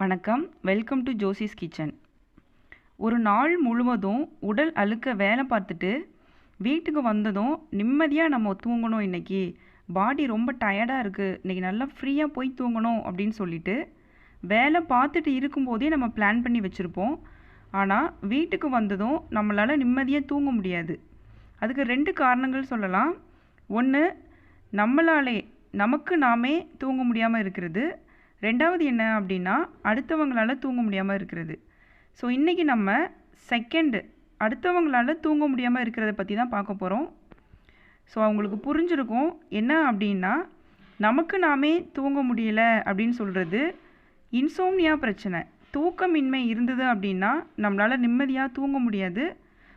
வணக்கம். Welcome to Josie's kitchen ஒரு நாள் முழுவதும் உடல் அழுக்க வேலை பார்த்துட்டு வீட்டுக்கு வந்ததும் நிம்மதியாக நம்ம தூங்கணும் இன்றைக்கி பாடி ரொம்ப டயர்டாக இருக்குது இன்னைக்கு நல்லா ஃப்ரீயாக போய் தூங்கணும் அப்படின்னு சொல்லிட்டு வேலை பார்த்துட்டு இருக்கும்போதே நம்ம பிளான் பண்ணி வச்சுருப்போம். ஆனால் வீட்டுக்கு வந்ததும் நம்மளால் நிம்மதியாக தூங்க முடியாது. அதுக்கு ரெண்டு காரணங்கள் சொல்லலாம். ஒன்று நம்மளாலே நமக்கு நாமே தூங்க முடியாமல் இருக்கிறது. ரெண்டாவது என்ன அப்படின்னா அடுத்தவங்களால் தூங்க முடியாமல் இருக்கிறது. ஸோ இன்றைக்கி நம்ம செகண்டு அடுத்தவங்களால் தூங்க முடியாமல் இருக்கிறத பற்றி தான் பார்க்க போகிறோம் ஸோ அவங்களுக்கு புரிஞ்சிருக்கும் என்ன அப்படின்னா நமக்கு நாமே தூங்க முடியல அப்படின்னு சொல்கிறது இன்சோம்னியா பிரச்சனை. தூக்கமின்மை இருந்தது அப்படின்னா நம்மளால் நிம்மதியாக தூங்க முடியாது.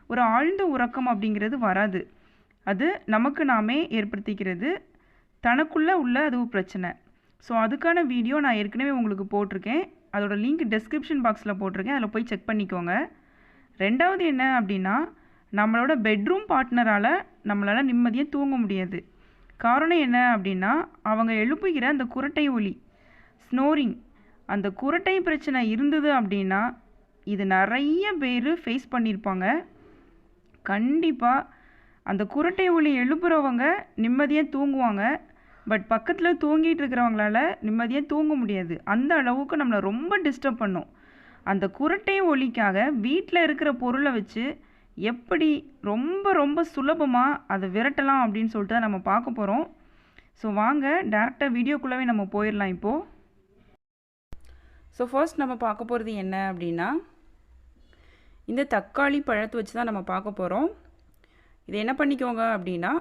ஒரு ஆழ்ந்த உறக்கம் அப்படிங்கிறது வராது. அது நமக்கு நாமே ஏற்படுத்திக்கிறது. தனக்குள்ளே உள்ள அது பிரச்சனை. ஸோ அதுக்கான வீடியோ நான் ஏற்கனவே உங்களுக்கு போட்டிருக்கேன். அதோட லிங்க் டெஸ்கிரிப்ஷன் பாக்ஸில் போட்டிருக்கேன். அதில் போய் செக் பண்ணிக்கோங்க. ரெண்டாவது என்ன அப்படின்னா நம்மளோட பெட்ரூம் பார்ட்னரால் நம்மளால் நிம்மதியாக தூங்க முடியாது. காரணம் என்ன அப்படின்னா அவங்க எழுப்புகிற அந்த குரட்டை ஒலி ஸ்னோரிங் அந்த குரட்டை பிரச்சனை இருந்தது அப்படின்னா இது நிறைய பேர் ஃபேஸ் பண்ணியிருப்பாங்க கண்டிப்பாக அந்த குரட்டை ஒலி எழுப்புறவங்க நிம்மதியாக தூங்குவாங்க. பட் பக்கத்தில் தூங்கிட்டு இருக்கிறவங்களால நிம்மதியாக தூங்க முடியாது. அந்த அளவுக்கு நம்மளை ரொம்ப டிஸ்டர்ப் பண்ணும். அந்த குரட்டை ஒலிக்காக வீட்டில் இருக்கிற பொருளை வச்சு எப்படி ரொம்ப ரொம்ப சுலபமாக அதை விரட்டலாம் அப்படின்னு சொல்லிட்டு தான் நம்ம பார்க்க போகிறோம் ஸோ வாங்க டேரெக்டாக வீடியோக்குள்ளவே நம்ம போயிடலாம் இப்போது ஸோ ஃபர்ஸ்ட் நம்ம பார்க்க போகிறது என்ன அப்படின்னா இந்த தக்காளி பழத்தை வச்சு தான் நம்ம பார்க்க போகிறோம் இதை என்ன பண்ணிக்கோங்க அப்படின்னா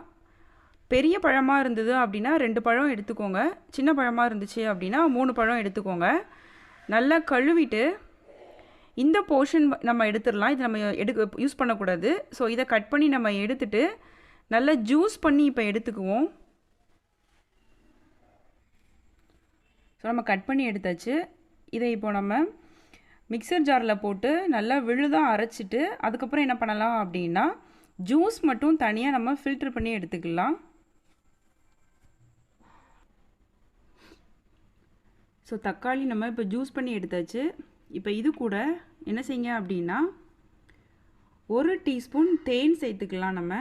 பெரிய பழமாக இருந்தது அப்படின்னா ரெண்டு பழம் எடுத்துக்கோங்க. சின்ன பழமாக இருந்துச்சு அப்படின்னா மூணு பழம் எடுத்துக்கோங்க. நல்லா கழுவிட்டு இந்த போர்ஷன் நம்ம எடுத்துடலாம். இது நம்ம எடுக்க யூஸ் பண்ணக்கூடாது. ஸோ இதை கட் பண்ணி நம்ம எடுத்துட்டு நல்லா ஜூஸ் பண்ணி இப்போ எடுத்துக்குவோம். ஸோ நம்ம கட் பண்ணி எடுத்தாச்சு. இதை இப்போ நம்ம மிக்சர் ஜாரில் போட்டு நல்லா விழுதாக அரைச்சிட்டு அதுக்கப்புறம் என்ன பண்ணலாம் அப்படின்னா ஜூஸ் மட்டும் தனியாக நம்ம ஃபில்டர் பண்ணி எடுத்துக்கலாம். ஸோ தக்காளி நம்ம இப்போ ஜூஸ் பண்ணி எடுத்தாச்சு. இப்போ இது கூட என்ன செய்யுங்க அப்படின்னா ஒரு டீஸ்பூன் தேன் சேர்த்துக்கலாம் நம்ம.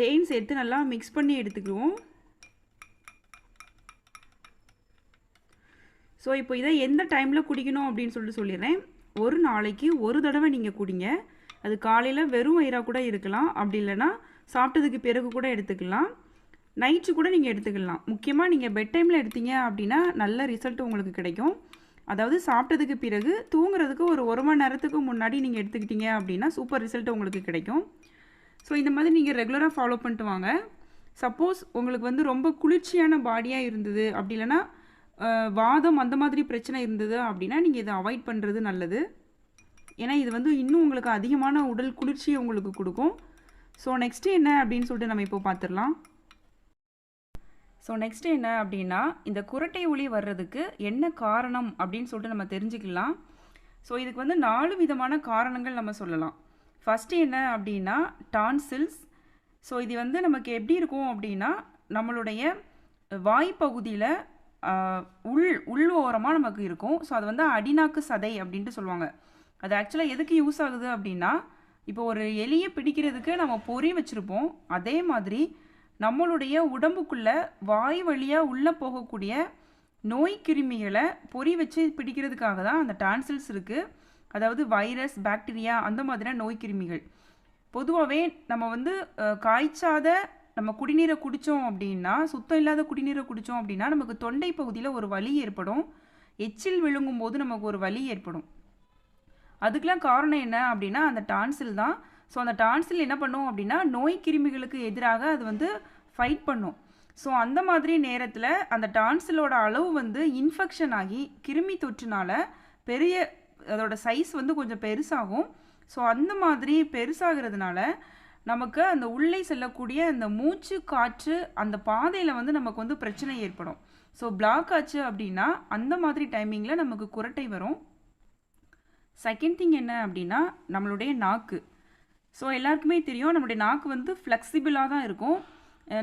தேன் சேர்த்து நல்லா மிக்ஸ் பண்ணி எடுத்துக்குவோம். ஸோ இப்போ இதை எந்த டைமில் குடிக்கணும் அப்படின்னு சொல்லிட்டு சொல்லிடுறேன். ஒரு நாளைக்கு ஒரு தடவை நீங்கள் குடிங்க. அது காலையில் வெறும் வயிறாக கூட இருக்கலாம். அப்படி இல்லைன்னா சாப்பிட்டதுக்கு பிறகு கூட எடுத்துக்கலாம். நைட்டு கூட நீங்கள் எடுத்துக்கலாம். முக்கியமாக நீங்கள் பெட் டைமில் எடுத்தீங்க அப்படின்னா நல்ல ரிசல்ட் உங்களுக்கு கிடைக்கும். அதாவது சாப்பிட்டதுக்கு பிறகு தூங்குறதுக்கு ஒரு ஒரு மணி நேரத்துக்கு முன்னாடி நீங்கள் எடுத்துக்கிட்டீங்க அப்படின்னா சூப்பர் ரிசல்ட் உங்களுக்கு கிடைக்கும். ஸோ இந்த மாதிரி நீங்கள் ரெகுலராக ஃபாலோ பண்ணிட்டு வாங்க. சப்போஸ் உங்களுக்கு வந்து ரொம்ப குளிர்ச்சியான பாடியாக இருந்தது அப்படி இல்லைன்னா வாதம் அந்த மாதிரி பிரச்சனை இருந்தது அப்படின்னா நீங்கள் இதை அவாய்ட் பண்ணுறது நல்லது. ஏன்னா இது வந்து இன்னும் உங்களுக்கு அதிகமான உடல் குளிர்ச்சியை உங்களுக்கு கொடுக்கும். ஸோ நெக்ஸ்ட்டு என்ன அப்படின்னு சொல்லிட்டு நம்ம இப்போ பார்த்துடலாம். ஸோ நெக்ஸ்ட்டு என்ன அப்படின்னா இந்த குரட்டை ஒளி வர்றதுக்கு என்ன காரணம் அப்படின்னு சொல்லிட்டு நம்ம தெரிஞ்சுக்கலாம். ஸோ இதுக்கு வந்து நாலு விதமான காரணங்கள் நம்ம சொல்லலாம். ஃபஸ்ட்டு என்ன அப்படின்னா டான்சில்ஸ். ஸோ இது வந்து நமக்கு எப்படி இருக்கும் அப்படின்னா நம்மளுடைய வாய்ப்பகுதியில் உள் உள் ஓரமாக நமக்கு இருக்கும். ஸோ அது வந்து அடிநாக்கு சதை அப்படின்ட்டு சொல்லுவாங்க. அது ஆக்சுவலாக எதுக்கு யூஸ் ஆகுது அப்படின்னா இப்போ ஒரு எலியை பிடிக்கிறதுக்கு நம்ம பொறி வச்சுருப்போம். அதே மாதிரி நம்மளுடைய உடம்புக்குள்ளே வாய் வழியாக உள்ளே போகக்கூடிய நோய் கிருமிகளை பொறி வச்சு பிடிக்கிறதுக்காக தான் அந்த டான்சில்ஸ் இருக்குது அதாவது வைரஸ் பாக்டீரியா அந்த மாதிரியான நோய் கிருமிகள். பொதுவாகவே நம்ம வந்து காய்ச்சாத நம்ம குடிநீரை குடித்தோம் அப்படின்னா சுத்தம் இல்லாத குடிநீரை குடித்தோம் அப்படின்னா நமக்கு தொண்டை பகுதியில் ஒரு வலி ஏற்படும். எச்சில் விழுங்கும் போது நமக்கு ஒரு வலி ஏற்படும். அதுக்கெலாம் காரணம் என்ன அப்படின்னா அந்த டான்சில் தான் ஸோ அந்த டான்சில் என்ன பண்ணும் அப்படின்னா நோய் கிருமிகளுக்கு எதிராக அது வந்து ஃபைட் பண்ணும். ஸோ அந்த மாதிரி நேரத்தில் அந்த டான்சிலோட அளவு வந்து இன்ஃபெக்ஷன் ஆகி கிருமி தொற்றுனால பெரிய அதோட சைஸ் வந்து கொஞ்சம் பெருசாகும். ஸோ அந்த மாதிரி பெருசாகிறதுனால நமக்கு அந்த உள்ளே செல்லக்கூடிய அந்த மூச்சு காற்று அந்த பாதையில் வந்து நமக்கு வந்து பிரச்சனை ஏற்படும். ஸோ பிளாக் ஆச்சு அப்படின்னா அந்த மாதிரி டைமிங்கில் நமக்கு குரட்டை வரும். செகண்ட் திங் என்ன அப்படின்னா நம்மளுடைய நாக்கு. ஸோ எல்லாருக்குமே தெரியும் நம்முடைய நாக்கு வந்து ஃப்ளெக்சிபிளாக தான் இருக்கும்.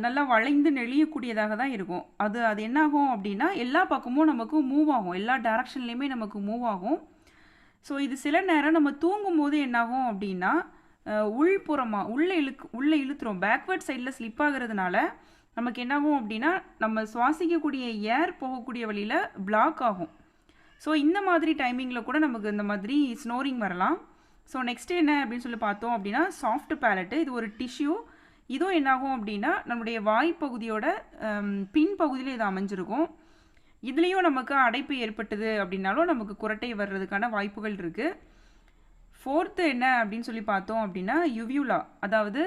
நல்லா வளைந்து நெளியக்கூடியதாக தான் இருக்கும். அது அது என்னாகும் அப்படின்னா எல்லா பக்கமும் நமக்கு மூவ் ஆகும். எல்லா டைரக்ஷன்லேயுமே நமக்கு மூவ் ஆகும். ஸோ இது சில நேரம் நம்ம தூங்கும் போது என்னாகும் அப்படின்னா உள்புறமாக உள்ளே இழுக்கு உள்ளே இழுத்துரும். பேக்வேர்ட் சைடில் ஸ்லிப் ஆகிறதுனால நமக்கு என்னாகும் அப்படின்னா நம்ம சுவாசிக்கக்கூடிய ஏர் போகக்கூடிய வழியில் பிளாக் ஆகும். ஸோ இந்த மாதிரி டைமிங்கில் கூட நமக்கு இந்த மாதிரி ஸ்னோரிங் வரலாம். ஸோ நெக்ஸ்ட் என்ன அப்படின்னு சொல்லி பார்த்தோம் அப்படின்னா சாஃப்ட் பேலட்டு இது ஒரு டிஷ்யூ இதுவும் என்னாகும் அப்படின்னா நம்முடைய வாய்ப்பகுதியோட பின்பகுதியில் இது அமைஞ்சிருக்கும். இதுலேயும் நமக்கு அடைப்பு ஏற்பட்டது அப்படின்னாலும் நமக்கு குரட்டை வர்றதுக்கான வாய்ப்புகள் இருக்குது ஃபோர்த்து என்ன அப்படின்னு சொல்லி பார்த்தோம் அப்படின்னா யுவியூலா அதாவது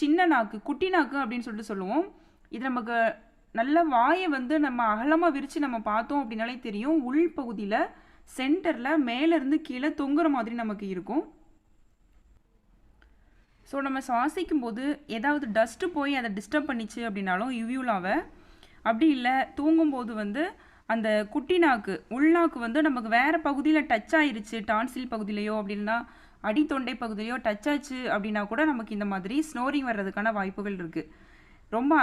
சின்ன நாக்கு குட்டி நாக்கு அப்படின்னு சொல்லிட்டு சொல்லுவோம். இது நமக்கு நல்ல வாயை வந்து நம்ம அகலமாக விரித்து நம்ம பார்த்தோம் அப்படின்னாலே தெரியும். உள்பகுதியில் சென்டரில் மேலேருந்து கீழே தொங்குற மாதிரி நமக்கு இருக்கும். ஸோ நம்ம சுவாசிக்கும் போது ஏதாவது டஸ்ட்டு போய் அதை டிஸ்டர்ப் பண்ணிச்சு அப்படின்னாலும் யுவியூலாவை அப்படி இல்லை தூங்கும்போது வந்து அந்த குட்டி நாக்கு உள்நாக்கு வந்து நமக்கு வேறு பகுதியில் டச் ஆயிருச்சு டான்சில் பகுதியிலையோ அப்படின்னா அடித்தொண்டை பகுதியிலையோ டச் ஆச்சு அப்படின்னா கூட நமக்கு இந்த மாதிரி ஸ்னோரிங் வர்றதுக்கான வாய்ப்புகள் இருக்குது ரொம்ப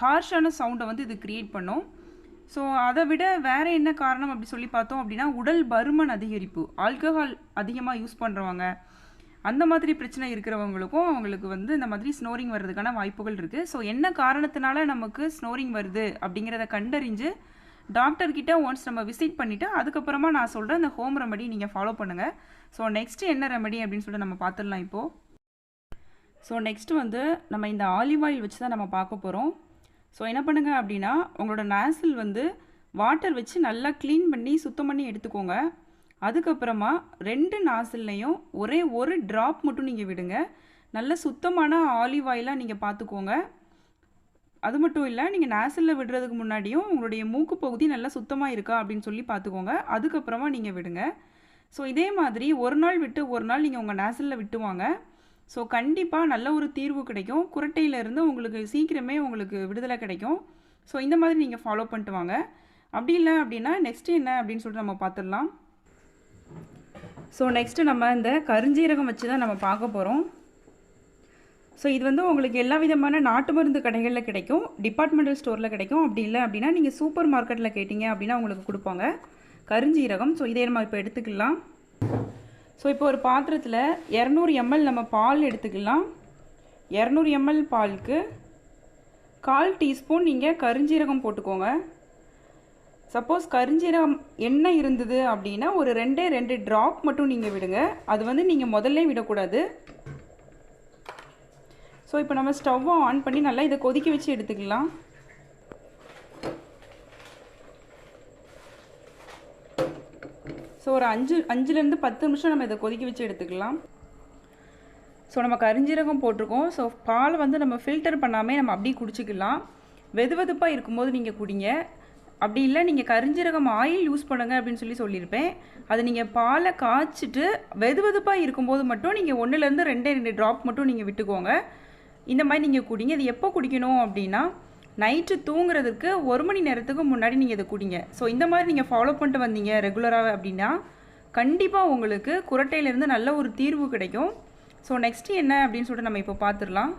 ஹார்ஷான சவுண்டை வந்து இது க்ரியேட் பண்ணும். ஸோ அதை விட வேறு என்ன காரணம் அப்படி சொல்லி பார்த்தோம் அப்படின்னா உடல் பருமன் அதிகரிப்பு. ஆல்கஹால் அதிகமாக யூஸ் பண்ணுறவங்க அந்த மாதிரி பிரச்சனை இருக்கிறவங்களுக்கும் அவங்களுக்கு வந்து இந்த மாதிரி ஸ்னோரிங் வர்றதுக்கான வாய்ப்புகள் இருக்குது ஸோ என்ன காரணத்தினால நமக்கு ஸ்னோரிங் வருது அப்படிங்கிறத கண்டறிஞ்சு டாக்டர்கிட்ட ஒன்ஸ் நம்ம விசிட் பண்ணிவிட்டு அதுக்கப்புறமா நான் சொல்கிறேன் அந்த ஹோம் ரெமடி நீங்கள் ஃபாலோ பண்ணுங்கள் ஸோ நெக்ஸ்ட் என்ன ரெமடி அப்படின்னு சொல்லிட்டு நம்ம பார்த்துடலாம் இப்போது ஸோ நெக்ஸ்ட் வந்து நம்ம இந்த ஆலிவ் ஆயில் வச்சு தான் நம்ம பார்க்க போகிறோம் ஸோ என்ன பண்ணுங்கள் அப்படின்னா உங்களோட நாசில் வந்து வாட்டர் வச்சு நல்லா க்ளீன் பண்ணி சுத்தம் பண்ணி எடுத்துக்கோங்க. அதுக்கப்புறமா ரெண்டு நாசில்லையும் ஒரே ஒரு ட்ராப் மட்டும் நீங்கள் விடுங்க. நல்ல சுத்தமான ஆலிவ் ஆயிலாக நீங்கள் பார்த்துக்கோங்க அது மட்டும் இல்லை நீங்கள் நேசலில் விடுறதுக்கு முன்னாடியும் உங்களுடைய மூக்கு பகுதி நல்லா சுத்தமாக இருக்கா அப்படின்னு சொல்லி பார்த்துக்கோங்க அதுக்கப்புறமா நீங்கள் விடுங்க. ஸோ இதே மாதிரி ஒரு நாள் விட்டு ஒரு நாள் நீங்கள் உங்கள் நேசலில் விட்டுவாங்க. ஸோ கண்டிப்பாக நல்ல ஒரு தீர்வு கிடைக்கும். குரட்டையிலேருந்து உங்களுக்கு சீக்கிரமே உங்களுக்கு விடுதலை கிடைக்கும். ஸோ இந்த மாதிரி நீங்கள் ஃபாலோ பண்ணிட்டு வாங்க. அப்படி இல்லை அப்படின்னா நெக்ஸ்ட்டு என்ன அப்படின்னு சொல்லிட்டு நம்ம பார்த்துடலாம் ஸோ நெக்ஸ்ட்டு நம்ம இந்த கருஞ்சீரகம் வச்சு தான் நம்ம பார்க்க போகிறோம் ஸோ இது வந்து உங்களுக்கு எல்லா விதமான நாட்டு மருந்து கடைகளில் கிடைக்கும். டிபார்ட்மெண்டல் ஸ்டோரில் கிடைக்கும். அப்படி இல்லை அப்படின்னா நீங்கள் சூப்பர் மார்க்கெட்டில் கேட்டிங்க அப்படின்னா உங்களுக்கு கொடுப்பாங்க. கருஞ்சீரகம். ஸோ இதே நம்ம இப்போ எடுத்துக்கலாம். ஸோ இப்போ ஒரு பாத்திரத்தில் இரநூறு எம்எல் நம்ம பால் எடுத்துக்கலாம். இரநூறு எம்எல் பாலுக்கு கால் டீஸ்பூன் நீங்கள் கருஞ்சீரகம் போட்டுக்கோங்க. சப்போஸ் கருஞ்சீரகம் எண்ணெய் இருந்தது அப்படின்னா ஒரு ரெண்டே ரெண்டு ட்ராப் மட்டும் நீங்கள் விடுங்க. அது வந்து நீங்கள் முதல்ல விடக்கூடாது. ஸோ இப்போ நம்ம ஸ்டவ்வை ஆன் பண்ணி நல்லா இதை கொதிக்க வச்சு எடுத்துக்கலாம். ஸோ ஒரு அஞ்சு அஞ்சுலேருந்து பத்து நிமிஷம் நம்ம இதை கொதிக்க வச்சு எடுத்துக்கலாம். ஸோ நம்ம கரிஞ்சீரகம் போட்டிருக்கோம். ஸோ பால் வந்து நம்ம ஃபில்டர் பண்ணாமல் நம்ம அப்படியே குடிச்சிக்கலாம். வெது வெதுப்பாக இருக்கும்போது நீங்கள் குடிங்க. அப்படி இல்லை நீங்கள் கரிஞ்சீரகம் ஆயில் யூஸ் பண்ணுங்கள் அப்படின்னு சொல்லி சொல்லியிருப்பேன். அது நீங்கள் பாலை காய்ச்சிட்டு வெது வெதுப்பாக இருக்கும்போது மட்டும் நீங்கள் ஒன்றுலேருந்து ரெண்டே ரெண்டு ட்ராப் மட்டும் நீங்கள் விட்டுக்கோங்க. இந்த மாதிரி நீங்கள் குடிங்க. இது எப்போ குடிக்கணும் அப்படின்னா நைட்டு தூங்குறதுக்கு ஒரு மணி நேரத்துக்கு முன்னாடி நீங்கள் இதை குடிங்க. ஸோ இந்த மாதிரி நீங்கள் ஃபாலோ பண்ணிட்டு வந்தீங்க ரெகுலராக அப்படின்னா கண்டிப்பாக உங்களுக்கு குரட்டையிலேருந்து நல்ல ஒரு தீர்வு கிடைக்கும். ஸோ நெக்ஸ்ட்டு என்ன அப்படின்னு சொல்லிட்டு நம்ம இப்போ பார்த்துடலாம்.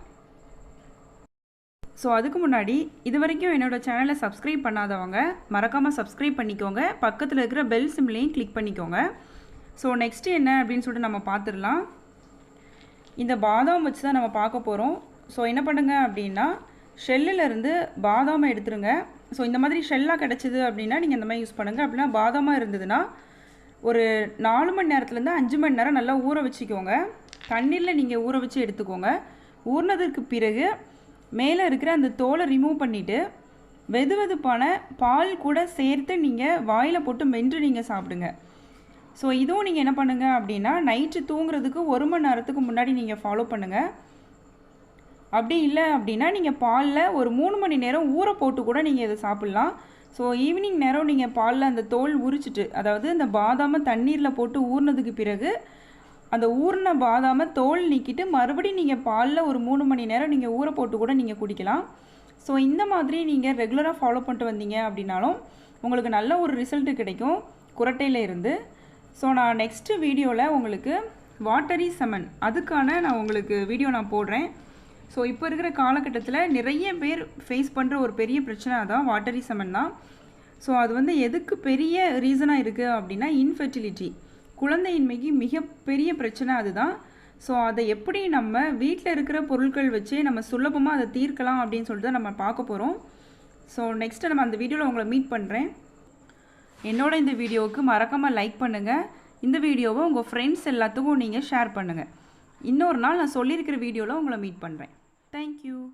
ஸோ அதுக்கு முன்னாடி இது வரைக்கும் என்னோடய சேனலை சப்ஸ்கிரைப் பண்ணாதவங்க மறக்காமல் சப்ஸ்கிரைப் பண்ணிக்கோங்க. பக்கத்தில் இருக்கிற பெல் சிம்லையும் கிளிக் பண்ணிக்கோங்க. ஸோ நெக்ஸ்ட்டு என்ன அப்படின்னு சொல்லிட்டு நம்ம பார்த்துடலாம். இந்த பாதாம் வச்சு தான் நம்ம பார்க்க போகிறோம் ஸோ என்ன பண்ணுங்கள் அப்படின்னா ஷெல்லிலிருந்து பாதாமை எடுத்துருங்க. ஸோ இந்த மாதிரி ஷெல்லாக கிடச்சிது அப்படின்னா நீங்கள் இந்த மாதிரி யூஸ் பண்ணுங்கள் அப்படின்னா பாதாமாக இருந்ததுன்னா ஒரு நாலு மணி நேரத்துலேருந்து அஞ்சு மணி நேரம் நல்லா ஊற வச்சுக்கோங்க. தண்ணீரில் நீங்கள் ஊற வச்சு எடுத்துக்கோங்க. ஊறினதற்கு பிறகு மேலே இருக்கிற அந்த தோலை ரிமூவ் பண்ணிவிட்டு வெது வெதுப்பான பால் கூட சேர்த்து நீங்கள் வாயில் போட்டு மென்று நீங்கள் சாப்பிடுங்க. ஸோ இதுவும் நீங்கள் என்ன பண்ணுங்கள் அப்படின்னா நைட்டு தூங்குறதுக்கு ஒரு மணி நேரத்துக்கு முன்னாடி நீங்கள் ஃபாலோ பண்ணுங்கள் அப்படி இல்லை அப்படின்னா நீங்கள் பாலில் ஒரு மூணு மணி நேரம் ஊற போட்டு கூட நீங்கள் இதை சாப்பிட்லாம். ஸோ ஈவினிங் நேரம் நீங்கள் பாலில் அந்த தோல் உரிச்சிட்டு அதாவது அந்த பாதாமை தண்ணீரில் போட்டு ஊறினதுக்கு பிறகு அந்த ஊறின பாதாமை தோல் நீக்கிட்டு மறுபடியும் நீங்கள் பாலில் ஒரு மூணு மணி நேரம் நீங்கள் ஊற போட்டு கூட நீங்கள் குடிக்கலாம். ஸோ இந்த மாதிரி நீங்கள் ரெகுலராக ஃபாலோ பண்ணிட்டு வந்தீங்க அப்படின்னாலும் உங்களுக்கு நல்ல ஒரு ரிசல்ட்டு கிடைக்கும் குரட்டையில் இருந்து. ஸோ நான் நெக்ஸ்ட்டு வீடியோவில் உங்களுக்கு வாட்டரி செமன் அதுக்கான நான் உங்களுக்கு வீடியோ நான் போடுறேன். ஸோ இப்போ இருக்கிற காலகட்டத்தில் நிறைய பேர் ஃபேஸ் பண்ணுற ஒரு பெரிய பிரச்சனை தான் வாட்டரி செமன் தான். ஸோ அது வந்து எதுக்கு பெரிய ரீசனாக இருக்குது அப்படின்னா இன்ஃபெர்டிலிட்டி குழந்தையின்மைக்கு மிகப்பெரிய பிரச்சனை அதுதான். ஸோ அதை எப்படி நம்ம வீட்டில் இருக்கிற பொருட்கள் வச்சே நம்ம சுலபமாக அதை தீர்க்கலாம் அப்படின்னு சொல்லிட்டு தான் நம்ம பார்க்க போகிறோம் ஸோ நெக்ஸ்ட்டு நம்ம அந்த வீடியோவில் உங்களை மீட் பண்ணுறேன் என்னோட இந்த வீடியோவுக்கு மறக்காமல் லைக் பண்ணுங்கள் இந்த வீடியோவை உங்கள் ஃப்ரெண்ட்ஸ் எல்லாத்துக்கும் நீங்கள் ஷேர் பண்ணுங்கள் இன்னொரு நாள் நான் சொல்லியிருக்கிற வீடியோவில் உங்களை மீட் பண்ணுறேன் Thank you.